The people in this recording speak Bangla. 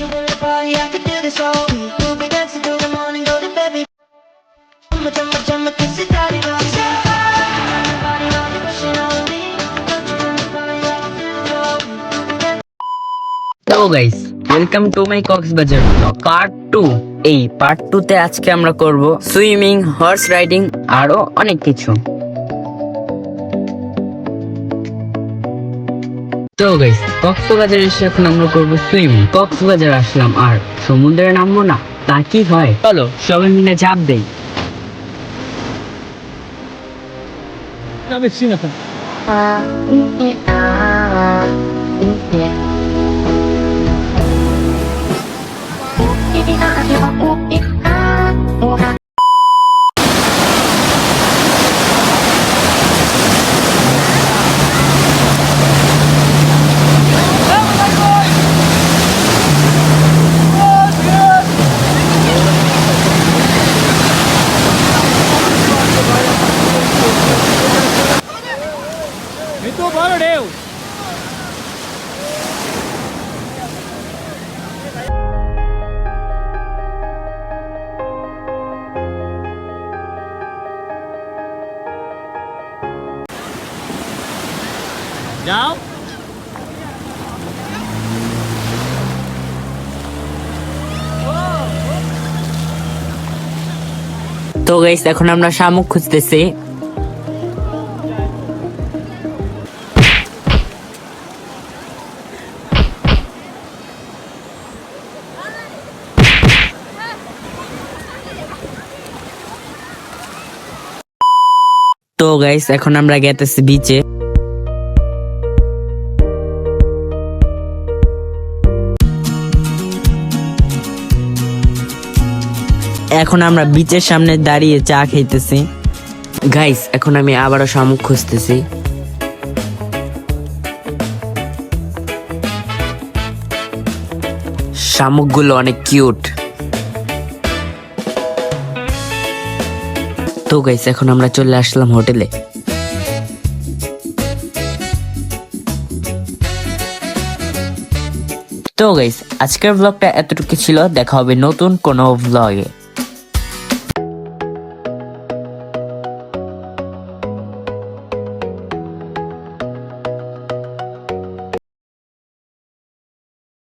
you worry about I could do this all week We'll be dancing till the morning, go to bed Jumma, jumma, jumma, kiss it, daddy, rock hello guys welcome to my Cox's Bazar part two এই পার্ট টুতে আজকে আমরা করব সুইমিং হর্স রাইডিং আরও অনেক কিছু তো গাইস কক্সবাজার এসে এখন আমরা করব সুইমিং কক্সবাজার আসলাম আর সমুদ্রে নামবো না তা কি হয়? চলো সবাই মিলে চাপ দেই। Ito, bora, Deus! যাও তো গাইস এখন আমরা শামুক খুঁজতেছি তো গাইস এখন আমরা গেতেছি বিচে এখন আমরা বিচের সামনে দাঁড়িয়ে চা খাইতেছি। গাইস এখন আমি আবারও শামুক খুঁজতেছি। শামুকগুলো অনেক কিউট তো গাইস এখন আমরা চলে আসলাম হোটেলে। তো গাইস আজকের ব্লগটা এতটুকু ছিল, দেখা হবে নতুন কোনো ব্লগে